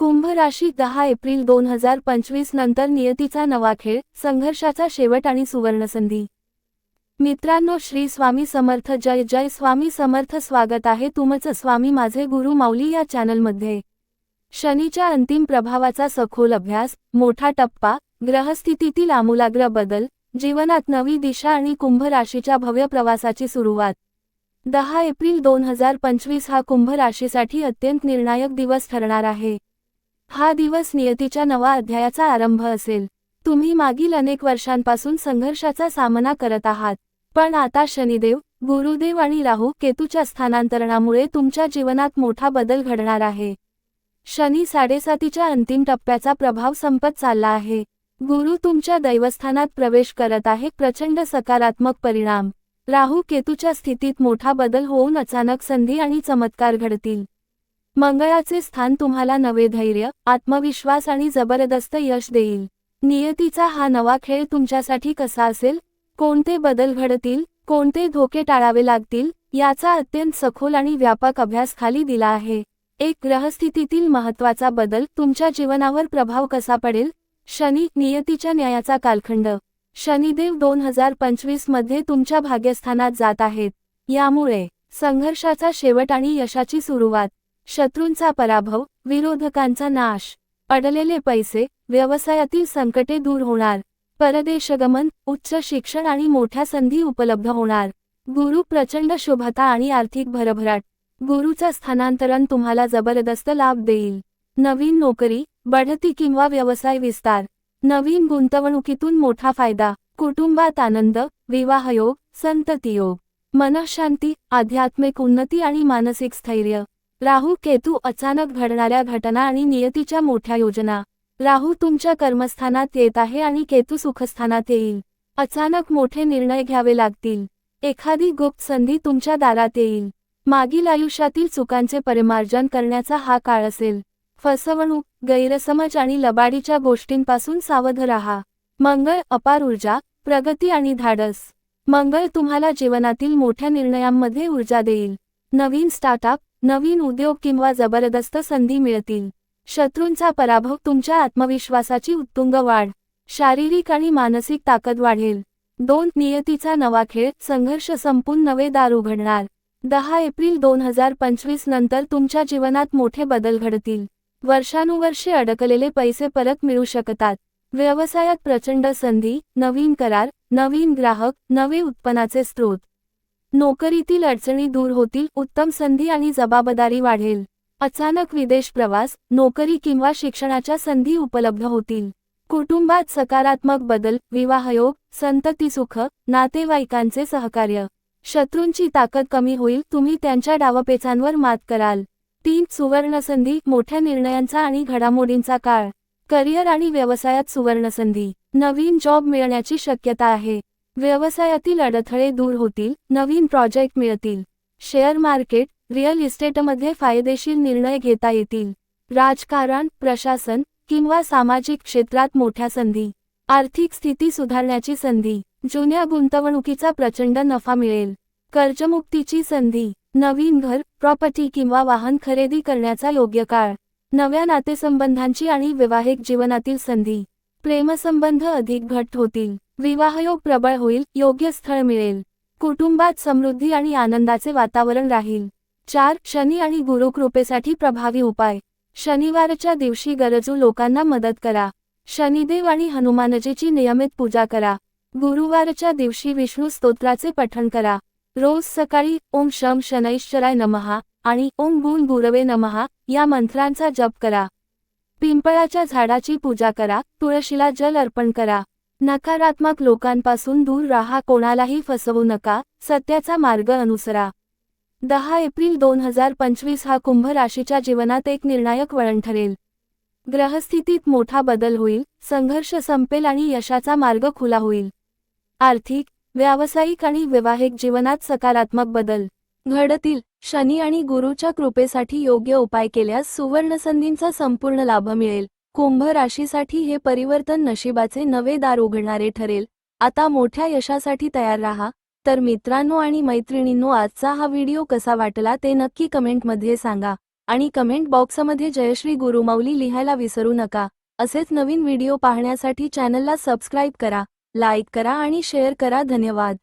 कुंभ राशी दहा एप्रिल दोन हजार पंचवीस नंतर नियतीचा नवा खेळ संघर्षाचा शेवट आणि सुवर्णसंधी. मित्रांनो श्री स्वामी समर्थ जय जय स्वामी समर्थ स्वागत आहे तुमचं स्वामी माझे गुरु माऊली या चॅनलमध्ये. शनीच्या अंतिम प्रभावाचा सखोल अभ्यास मोठा टप्पा ग्रहस्थितीतील आमूलाग्र बदल जीवनात नवी दिशा आणि कुंभ राशीच्या भव्य प्रवासाची सुरुवात. दहा एप्रिल दोन हजार पंचवीस हा कुंभ राशीसाठी अत्यंत निर्णायक दिवस ठरणार आहे. हा दिवस नियतीच्या नवा अध्यायाचा आरंभ असेल. तुम्ही मागील अनेक वर्षांपासून संघर्षाचा सामना करत आहात. पण आता शनिदेव गुरुदेव आणि राहू केतूच्या स्थानांतरणामुळे तुमच्या जीवनात मोठा बदल घडणार आहे. शनी साडेसातीच्या अंतिम टप्प्याचा प्रभाव संपत चालला आहे. गुरु तुमच्या दैवस्थानात प्रवेश करत आहे प्रचंड सकारात्मक परिणाम. राहू केतूच्या स्थितीत मोठा बदल होऊन अचानक संधी आणि चमत्कार घडतील. मंगळाचे स्थान तुम्हाला नवे धैर्य आत्मविश्वास आणि जबरदस्त यश देईल. नियतीचा हा नवा खेळ तुमच्यासाठी कसा असेल? कोणते बदल घडतील? कोणते धोके टाळावे लागतील? याचा अत्यंत सखोल आणि व्यापक अभ्यास खाली दिला आहे. एक ग्रहस्थितीतील महत्त्वाचा बदल तुमच्या जीवनावर प्रभाव कसा पडेल? शनी नियतीच्या न्यायाचा कालखंड. शनिदेव दोन हजार पंचवीसमध्ये तुमच्या भाग्यस्थानात जात आहेत. यामुळे संघर्षाचा शेवट आणि यशाची सुरुवात. शत्रूंचा पराभव विरोधकांचा नाश अडलेले पैसे व्यवसायातील संकटे दूर होणार परदेशगमन उच्च शिक्षण आणि मोठ्या संधी उपलब्ध होणार गुरु प्रचंड शुभता आणि आर्थिक भरभराट गुरुचा स्थानांतरण तुम्हाला जबरदस्त लाभ देईल. नवीन नोकरी बढती किंवा व्यवसाय विस्तार नवीन गुंतवणुकीतून मोठा फायदा कुटुंबात आनंद विवाहयोग संततियोग मनःशांती आध्यात्मिक उन्नती आणि मानसिक स्थैर्य. राहू केतू अचानक घडणाऱ्या घटना आणि नियतीच्या मोठ्या योजना. राहू तुमच्या कर्मस्थानात येत आहे आणि केतू सुखस्थानात येईल. अचानक मोठे निर्णय घ्यावे लागतील. एखादी गुप्त संधी तुमच्या दारात येईल. मागील आयुष्यातील चुकांचे परिमार्जन करण्याचा हा काळ असेल. फसवणूक गैरसमज आणि लबाडीच्या गोष्टींपासून सावध राहा. मंगळ अपार ऊर्जा प्रगती आणि धाडस. मंगळ तुम्हाला जीवनातील मोठ्या निर्णयांमध्ये ऊर्जा देईल. नवीन स्टार्टअप नवीन उद्योग किंवा जबरदस्त संधी मिळतील. शत्रूंचा पराभव तुमच्या आत्मविश्वासाची उत्तुंग वाढ. शारीरिक आणि मानसिक ताकद वाढेल. दोन नियतीचा नवा खेळ संघर्ष संपून नवे दार उघडणार. दहा एप्रिल दोन हजार पंचवीस नंतर तुमच्या जीवनात मोठे बदल घडतील. वर्षानुवर्षे अडकलेले पैसे परत मिळू शकतात. व्यवसायात प्रचंड संधी नवीन करार नवीन ग्राहक नवे उत्पन्नाचे स्रोत. नोकरीतील अडचणी दूर होतील उत्तम संधी आणि जबाबदारी वाढेल. अचानक विदेश प्रवास नोकरी किंवा शिक्षणाच्या संधी उपलब्ध होतील. कुटुंबात सकारात्मक बदल विवाहयोग संततीसुख नातेवाईकांचे सहकार्य. शत्रूंची ताकद कमी होईल तुम्ही त्यांच्या डावपेचांवर मात कराल. तीन सुवर्णसंधी मोठ्या निर्णयांचा आणि घडामोडींचा काळ. करिअर आणि व्यवसायात सुवर्णसंधी. नवीन जॉब मिळण्याची शक्यता आहे. व्यवसायातील अडथळे दूर होतील नवीन प्रोजेक्ट मिळतील. शेअर मार्केट रिअल इस्टेटमध्ये फायदेशीर निर्णय घेता येतील. राजकारण प्रशासन किंवा सामाजिक क्षेत्रात मोठ्या संधी. आर्थिक स्थिती सुधारण्याची संधी. जुन्या गुंतवणुकीचा प्रचंड नफा मिळेल. कर्जमुक्तीची संधी. नवीन घर प्रॉपर्टी किंवा वाहन खरेदी करण्याचा योग्य काळ. नव्या नातेसंबंधांची आणि वैवाहिक जीवनातील संधी. प्रेमसंबंध अधिक घट्ट होतील. विवाहयोग प्रबळ होईल योग्य स्थळ मिळेल. कुटुंबात समृद्धी आणि आनंदाचे वातावरण राहील. चार शनी आणि गुरुकृपेसाठी प्रभावी उपाय. शनिवारच्या दिवशी गरजू लोकांना मदत करा. शनिदेव आणि हनुमानजीची नियमित पूजा करा. गुरुवारच्या दिवशी विष्णू स्तोत्राचे पठण करा. रोज सकाळी ओम शम शनैश्चराय नमहा आणि ओम गुण गुरवे नमहा या मंत्रांचा जप करा. पिंपळाच्या झाडाची पूजा करा तुळशीला जल अर्पण करा. नकारात्मक लोकांपासून दूर राहा कोणालाही फसवू नका सत्याचा मार्ग अनुसरा. दहा एप्रिल दोन हजार पंचवीस हा कुंभ राशीच्या जीवनात एक निर्णायक वळण ठरेल. ग्रहस्थितीत मोठा बदल होईल संघर्ष संपेल आणि यशाचा मार्ग खुला होईल. आर्थिक व्यावसायिक आणि वैवाहिक जीवनात सकारात्मक बदल. घडतील. शनी आणि गुरुच्या कृपेसाठी योग्य उपाय केल्यास सुवर्णसंधींचा संपूर्ण लाभ मिळेल. कुंभ राशीसाठी हे परिवर्तन नशिबाचे नवे दार उघडणारे ठरेल. आता मोठ्या यशासाठी तयार राहा. तर मित्रांनो आणि मैत्रिणींनो आजचा हा व्हिडिओ कसा वाटला ते नक्की कमेंटमध्ये सांगा. आणि कमेंट बॉक्समध्ये जयश्री गुरुमाऊली लिहायला विसरू नका. असेच नवीन व्हिडिओ पाहण्यासाठी चॅनलला सबस्क्राईब करा लाईक करा आणि शेअर करा. धन्यवाद.